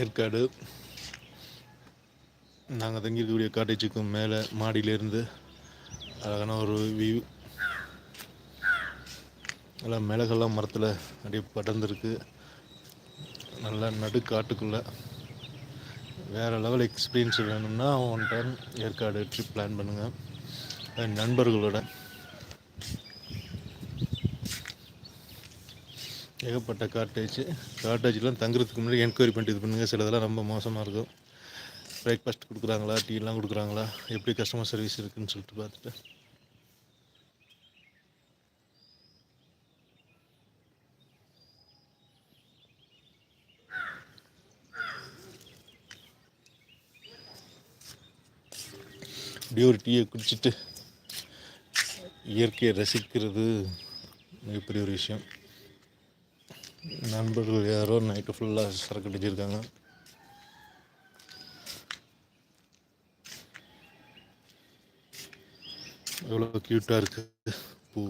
ஏற்காடு. நாங்கள் தங்கியிருக்கக்கூடிய காட்டேஜுக்கு மேலே மாடியிலேருந்து அழகான ஒரு வியூ நல்லா மிளகெல்லாம் மரத்தில் அப்படியே படர்ந்துருக்கு. நல்லா நடு காட்டுக்குள்ளே வேறு லெவல் எக்ஸ்பீரியன்ஸ் வேணும்னா one time Yercaud trip plan பண்ணுங்கள் நண்பர்களோட. ஏகப்பட்ட காட்டேஜ் காட்டேஜ்லாம் தங்குறதுக்கு முன்னாடி என்கொயரி பண்ணிட்டு இது பண்ணுங்கள் சில இதெல்லாம் ரொம்ப மோசமாக இருக்கும். பிரேக்ஃபாஸ்ட் கொடுக்குறாங்களா? டீலாம் கொடுக்குறாங்களா? எப்படி கஸ்டமர் சர்வீஸ் இருக்குதுன்னு சொல்லிட்டு பார்த்துட்டு. அப்படியே ஒரு டீயை குடிச்சிட்டு இயற்கையை ரசிக்கிறது மிகப்பெரிய ஒரு விஷயம். நண்பர்கள் யாரோ நைட்டு ஃபுல்லாக சரக்கு அடிச்சிருக்காங்க எவ்வளோ க்யூட்டாக இருக்குது பூ.